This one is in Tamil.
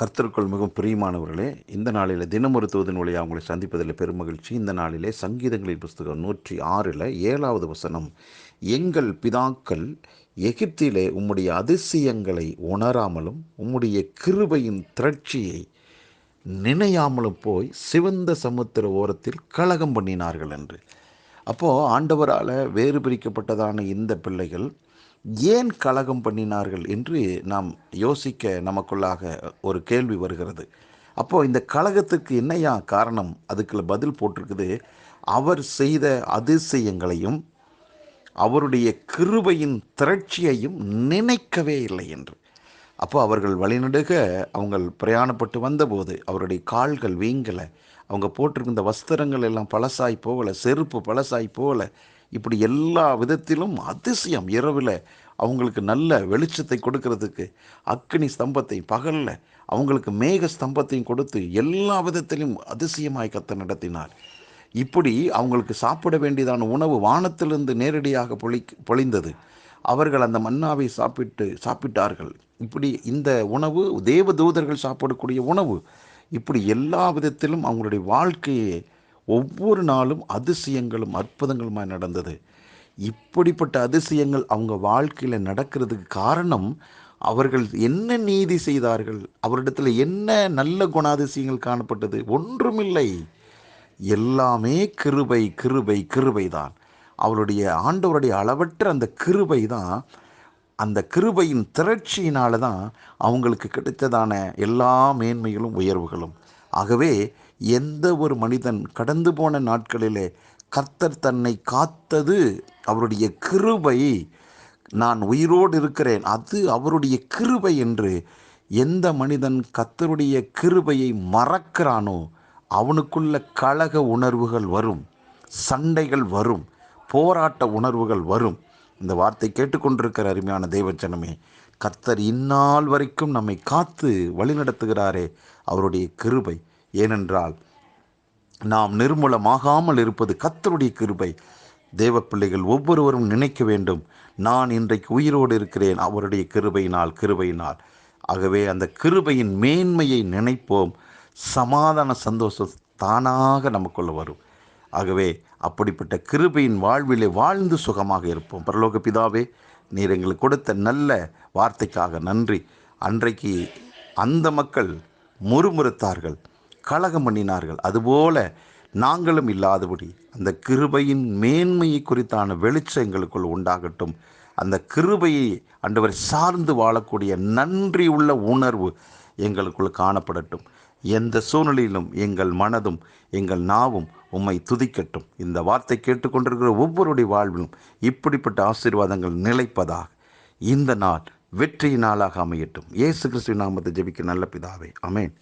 கர்த்தருக்குள் மிகவும் பிரியமானவர்களே இந்த நாளில் தினமொரு தூதன் வழியாக அவங்களை சந்திப்பதில் பெருமகிழ்ச்சி இந்த நாளிலே சங்கீதங்களின் புஸ்தகம் நூற்றி ஆறில் ஏழாவது வசனம் எங்கள் பிதாக்கள் எகிப்திலே உம்முடைய அதிசயங்களை உணராமலும் உம்முடைய கிருபையின் திரட்சியை நினையாமலும் போய் சிவந்த சமுத்திர ஓரத்தில் கலகம் பண்ணினார்கள் என்று. அப்போது ஆண்டவரால் வேறு பிரிக்கப்பட்டதான இந்த பிள்ளைகள் ஏன் கலகம் பண்ணினார்கள் என்று நாம் யோசிக்க நமக்குள்ளாக ஒரு கேள்வி வருகிறது. அப்போது இந்த கழகத்துக்கு என்னையா காரணம்? அதுக்குள்ள பதில் போட்டிருக்குது. அவர் செய்த அதிசயங்களையும் அவருடைய கிருபையின் திரட்சியையும் நினைக்கவே இல்லை என்று. அப்போ அவர்கள் வழிநடுக அவங்க பிரயாணப்பட்டு வந்தபோது அவருடைய கால்கள் வீங்கலை. அவங்க போட்டிருந்த வஸ்திரங்கள் எல்லாம் பழசாய் போகலை செருப்பு பழசாய் போகலை. இப்படி எல்லா விதத்திலும் அதிசயம் இரவில் அவங்களுக்கு நல்ல வெளிச்சத்தை கொடுக்கறதுக்கு அக்னி ஸ்தம்பத்தை பகலில் அவங்களுக்கு மேக ஸ்தம்பத்தையும் கொடுத்து எல்லா விதத்திலும் அதிசயமாய் கத்த நடத்தினார். இப்படி அவங்களுக்கு சாப்பிட வேண்டியதான உணவு வானத்திலிருந்து நேரடியாக பொழி பொழிந்தது. அவர்கள் அந்த மன்னாவை சாப்பிட்டு சாப்பிட்டார்கள். இப்படி இந்த உணவு தேவதூதர்கள் சாப்பிடக்கூடிய உணவு இப்படி எல்லா விதத்திலும் அவங்களுடைய வாழ்க்கையை ஒவ்வொரு நாளும் அதிசயங்களும் அற்புதங்களுமாய் நடந்தது. இப்படிப்பட்ட அதிசயங்கள் அவங்க வாழ்க்கையில் நடக்கிறதுக்கு காரணம் அவர்கள் என்ன நீதி செய்தார்கள் அவரிடத்தில் என்ன நல்ல குணாதிசயங்கள் காணப்பட்டது ஒன்றுமில்லை. எல்லாமே கிருபை கிருபை கிருபை தான் அவருடைய ஆண்டவருடைய அளவற்ற அந்த கிருபை தான் அந்த கிருபையின் திரட்சியினால தான் அவங்களுக்கு கிடைத்ததான எல்லா மேன்மைகளும் உயர்வுகளும். ஆகவே எந்த ஒரு மனிதன் கடந்து போன நாட்களிலே கர்த்தர் தன்னை காத்தது அவருடைய கிருபை. நான் உயிரோடு இருக்கிறேன். அது அவருடைய கிருபை என்று எந்த மனிதன் கத்தருடைய கிருபையை மறக்கிறானோ அவனுக்குள்ள கழக உணர்வுகள் வரும். சண்டைகள் வரும். போராட்ட உணர்வுகள் வரும். இந்த வார்த்தை கேட்டுக்கொண்டிருக்கிற அருமையான தெய்வச்சனமே கர்த்தர் இந்நாள் வரைக்கும் நம்மை காத்து வழிநடத்துகிறாரே அவருடைய கிருபை. ஏனென்றால் நாம் நிர்மூலமாகாமல் இருப்பது கத்தருடைய கிருபை. தேவ பிள்ளைகள் ஒவ்வொருவரும் நினைக்க வேண்டும் நான் இன்றைக்கு உயிரோடு இருக்கிறேன் அவருடைய கிருபையினால் கிருபையினால். ஆகவே அந்த கிருபையின் மேன்மையை நினைப்போம். சமாதான சந்தோஷம் தானாக நமக்குள்ள வரும். ஆகவே அப்படிப்பட்ட கிருபையின் வாழ்விலே வாழ்ந்து சுகமாக இருப்போம். பரலோக பிதாவே நீர் எங்களுக்கு கொடுத்த நல்ல வார்த்தைக்காக நன்றி. அன்றைக்கு அந்த மக்கள் முறுமுறுத்தார்கள் கலகம் பண்ணினார்கள். அதுபோல நாங்களும் இல்லாதபடி அந்த கிருபையின் மேன்மையை குறித்தான வெளிச்சம் எங்களுக்குள் உண்டாகட்டும். அந்த கிருபையை அண்டவர் சார்ந்து வாழக்கூடிய நன்றி உள்ள உணர்வு எங்களுக்குள் காணப்படட்டும். எந்த சூழ்நிலையிலும் எங்கள் மனதும் எங்கள் நாவும் உம்மை துதிக்கட்டும். இந்த வார்த்தை கேட்டுக்கொண்டிருக்கிற ஒவ்வொருடைய வாழ்விலும் இப்படிப்பட்ட ஆசீர்வாதங்கள் நிலைப்பதாக இந்த நாள் வெற்றி நாளாக அமையட்டும். இயேசு கிறிஸ்துவின் நாமத்தை ஜெபிக்க நல்ல பிதாவே. அமேன்